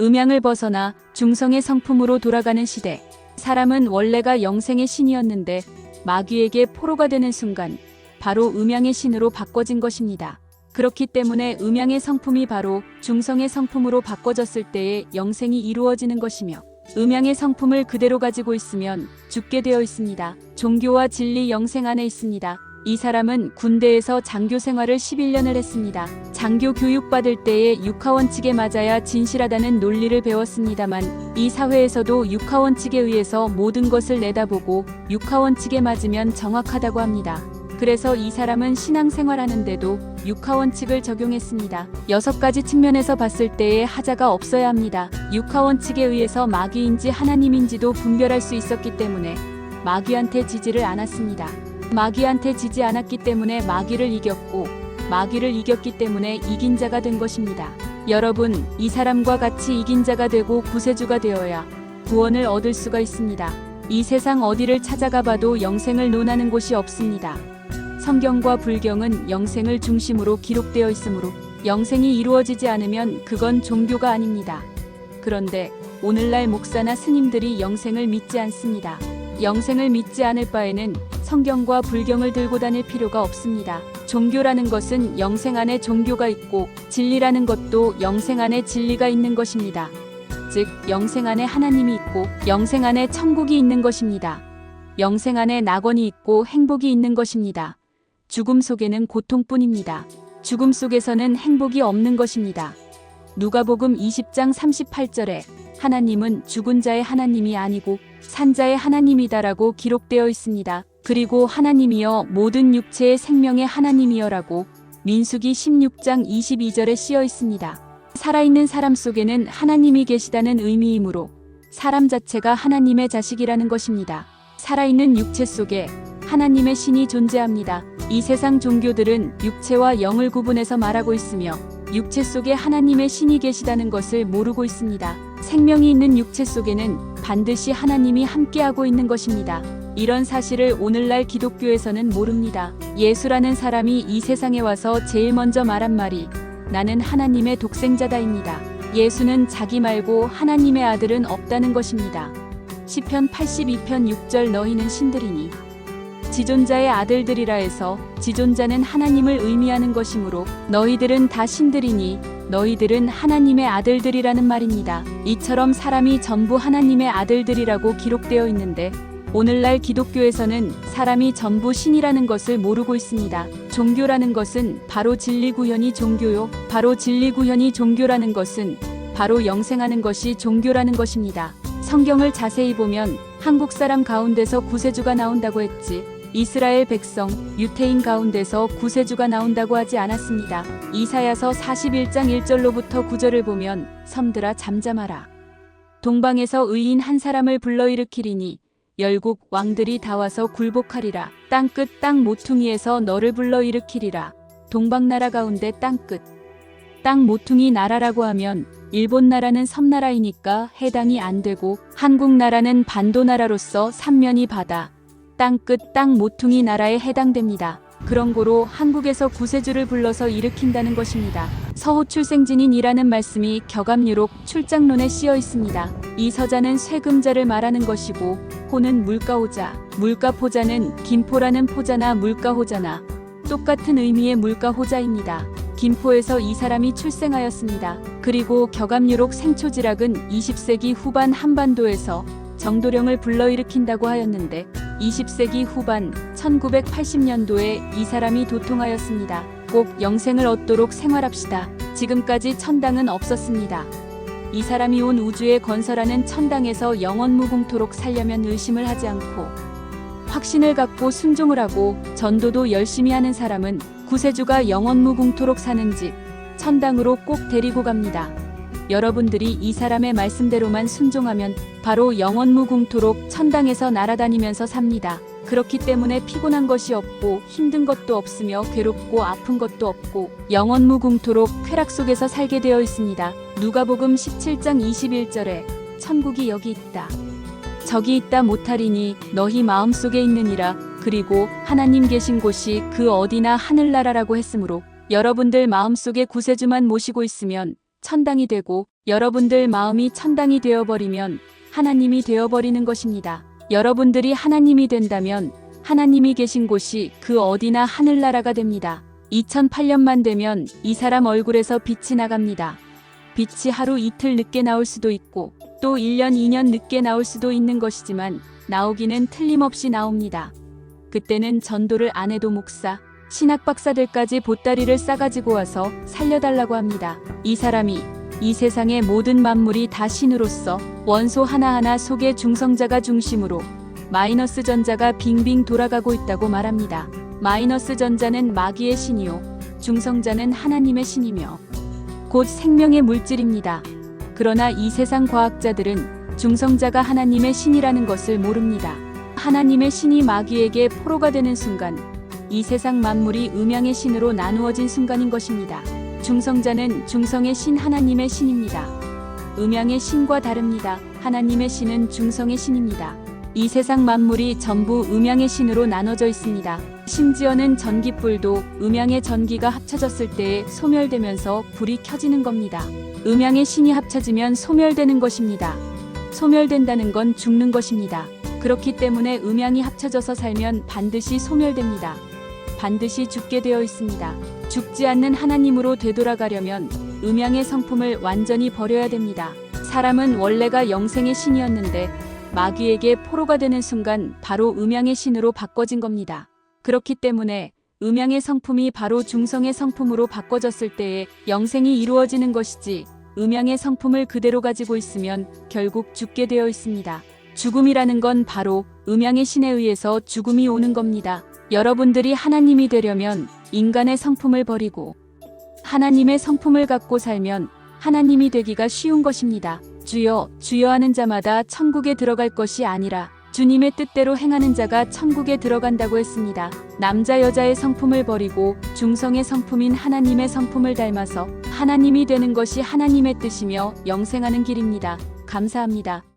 음양을 벗어나 중성의 성품으로 돌아가는 시대. 사람은 원래가 영생의 신이었는데 마귀에게 포로가 되는 순간 바로 음양의 신으로 바꿔진 것입니다. 그렇기 때문에 음양의 성품이 바로 중성의 성품으로 바꿔졌을 때에 영생이 이루어지는 것이며 음양의 성품을 그대로 가지고 있으면 죽게 되어 있습니다. 종교와 진리 영생 안에 있습니다. 이 사람은 군대에서 장교 생활을 11년을 했습니다. 장교 교육 받을 때에 육하원칙에 맞아야 진실하다는 논리를 배웠습니다만 이 사회에서도 육하원칙에 의해서 모든 것을 내다보고 육하원칙에 맞으면 정확하다고 합니다. 그래서 이 사람은 신앙생활하는데도 육하원칙을 적용했습니다. 여섯 가지 측면에서 봤을 때에 하자가 없어야 합니다. 육하원칙에 의해서 마귀인지 하나님인지도 분별할 수 있었기 때문에 마귀한테 지지를 않았습니다. 마귀한테 지지 않았기 때문에 마귀를 이겼고 마귀를 이겼기 때문에 이긴 자가 된 것입니다. 여러분, 이 사람과 같이 이긴 자가 되고 구세주가 되어야 구원을 얻을 수가 있습니다. 이 세상 어디를 찾아가 봐도 영생을 논하는 곳이 없습니다. 성경과 불경은 영생을 중심으로 기록되어 있으므로 영생이 이루어지지 않으면 그건 종교가 아닙니다. 그런데 오늘날 목사나 스님들이 영생을 믿지 않습니다. 영생을 믿지 않을 바에는 성경과 불경을 들고 다닐 필요가 없습니다. 종교라는 것은 영생 안에 종교가 있고 진리라는 것도 영생 안에 진리가 있는 것입니다. 즉, 영생 안에 하나님이 있고 영생 안에 천국이 있는 것입니다. 영생 안에 낙원이 있고 행복이 있는 것입니다. 죽음 속에는 고통뿐입니다. 죽음 속에서는 행복이 없는 것입니다. 누가복음 20장 38절에 하나님은 죽은 자의 하나님이 아니고 산자의 하나님이다라고 기록되어 있습니다. 그리고 하나님이여 모든 육체의 생명의 하나님이여라고 민수기 16장 22절에 씌어 있습니다. 살아있는 사람 속에는 하나님이 계시다는 의미이므로 사람 자체가 하나님의 자식이라는 것입니다. 살아있는 육체 속에 하나님의 신이 존재합니다. 이 세상 종교들은 육체와 영을 구분해서 말하고 있으며 육체 속에 하나님의 신이 계시다는 것을 모르고 있습니다. 생명이 있는 육체 속에는 반드시 하나님이 함께하고 있는 것입니다. 이런 사실을 오늘날 기독교에서는 모릅니다. 예수라는 사람이 이 세상에 와서 제일 먼저 말한 말이 나는 하나님의 독생자다입니다. 예수는 자기 말고 하나님의 아들은 없다는 것입니다. 시편 82편 6절 너희는 신들이니 지존자의 아들들이라 해서 지존자는 하나님을 의미하는 것이므로 너희들은 다 신들이니 너희들은 하나님의 아들들이라는 말입니다. 이처럼 사람이 전부 하나님의 아들들이라고 기록되어 있는데 오늘날 기독교에서는 사람이 전부 신이라는 것을 모르고 있습니다. 종교라는 것은 바로 진리 구현이 종교요. 바로 진리 구현이 종교라는 것은 바로 영생하는 것이 종교라는 것입니다. 성경을 자세히 보면 한국 사람 가운데서 구세주가 나온다고 했지. 이스라엘 백성, 유태인 가운데서 구세주가 나온다고 하지 않았습니다. 이사야서 41장 1절로부터 9절을 보면 섬들아 잠잠하라. 동방에서 의인 한 사람을 불러일으키리니 열국 왕들이 다 와서 굴복하리라. 땅끝 땅 모퉁이에서 너를 불러 일으키리라. 동방나라 가운데 땅끝. 땅 모퉁이 나라라고 하면 일본 나라는 섬나라이니까 해당이 안 되고 한국 나라는 반도 나라로서 삼면이 바다. 땅끝 땅 모퉁이 나라에 해당됩니다. 그런 고로 한국에서 구세주를 불러서 일으킨다는 것입니다. 서호 출생진인이라는 말씀이 격암유록 출장론에 씌어 있습니다. 이 서자는 쇠금자를 말하는 것이고 호는 물가호자, 물가포자는 김포라는 포자나 물가호자나 똑같은 의미의 물가호자입니다. 김포에서 이 사람이 출생하였습니다. 그리고 격암유록 생초지락은 20세기 후반 한반도에서 정도령을 불러일으킨다고 하였는데 20세기 후반 1980년도에 이 사람이 도통하였습니다. 꼭 영생을 얻도록 생활합시다. 지금까지 천당은 없었습니다. 이 사람이 온 우주에 건설하는 천당에서 영원 무궁토록 살려면 의심을 하지 않고 확신을 갖고 순종을 하고 전도도 열심히 하는 사람은 구세주가 영원 무궁토록 사는 집 천당으로 꼭 데리고 갑니다. 여러분들이 이 사람의 말씀대로만 순종하면 바로 영원 무궁토록 천당에서 날아다니면서 삽니다. 그렇기 때문에 피곤한 것이 없고 힘든 것도 없으며 괴롭고 아픈 것도 없고 영원 무궁토록 쾌락 속에서 살게 되어 있습니다. 누가복음 17장 21절에 천국이 여기 있다. 저기 있다 못하리니 너희 마음속에 있느니라. 그리고 하나님 계신 곳이 그 어디나 하늘나라라고 했으므로 여러분들 마음속에 구세주만 모시고 있으면 천당이 되고 여러분들 마음이 천당이 되어버리면 하나님이 되어버리는 것입니다. 여러분들이 하나님이 된다면 하나님이 계신 곳이 그 어디나 하늘나라가 됩니다. 2008년만 되면 이 사람 얼굴에서 빛이 나갑니다. 빛이 하루 이틀 늦게 나올 수도 있고 또 1년 2년 늦게 나올 수도 있는 것이지만 나오기는 틀림없이 나옵니다. 그때는 전도를 안 해도 목사, 신학 박사들까지 보따리를 싸가지고 와서 살려달라고 합니다. 이 사람이 이 세상의 모든 만물이 다 신으로서 원소 하나하나 속에 중성자가 중심으로 마이너스 전자가 빙빙 돌아가고 있다고 말합니다. 마이너스 전자는 마귀의 신이요. 중성자는 하나님의 신이며 곧 생명의 물질입니다. 그러나 이 세상 과학자들은 중성자가 하나님의 신이라는 것을 모릅니다. 하나님의 신이 마귀에게 포로가 되는 순간 이 세상 만물이 음양의 신으로 나누어진 순간인 것입니다. 중성자는 중성의 신 하나님의 신입니다. 음양의 신과 다릅니다. 하나님의 신은 중성의 신입니다. 이 세상 만물이 전부 음양의 신으로 나눠져 있습니다. 심지어는 전기불도 음양의 전기가 합쳐졌을 때에 소멸되면서 불이 켜지는 겁니다. 음양의 신이 합쳐지면 소멸되는 것입니다. 소멸된다는 건 죽는 것입니다. 그렇기 때문에 음양이 합쳐져서 살면 반드시 소멸됩니다. 반드시 죽게 되어 있습니다. 죽지 않는 하나님으로 되돌아가려면 음양의 성품을 완전히 버려야 됩니다. 사람은 원래가 영생의 신이었는데 마귀에게 포로가 되는 순간 바로 음양의 신으로 바꿔진 겁니다. 그렇기 때문에 음양의 성품이 바로 중성의 성품으로 바꿔졌을 때에 영생이 이루어지는 것이지 음양의 성품을 그대로 가지고 있으면 결국 죽게 되어 있습니다. 죽음이라는 건 바로 음양의 신에 의해서 죽음이 오는 겁니다. 여러분들이 하나님이 되려면 인간의 성품을 버리고 하나님의 성품을 갖고 살면 하나님이 되기가 쉬운 것입니다. 주여, 주여 하는 자마다 천국에 들어갈 것이 아니라 주님의 뜻대로 행하는 자가 천국에 들어간다고 했습니다. 남자 여자의 성품을 버리고 중성의 성품인 하나님의 성품을 닮아서 하나님이 되는 것이 하나님의 뜻이며 영생하는 길입니다. 감사합니다.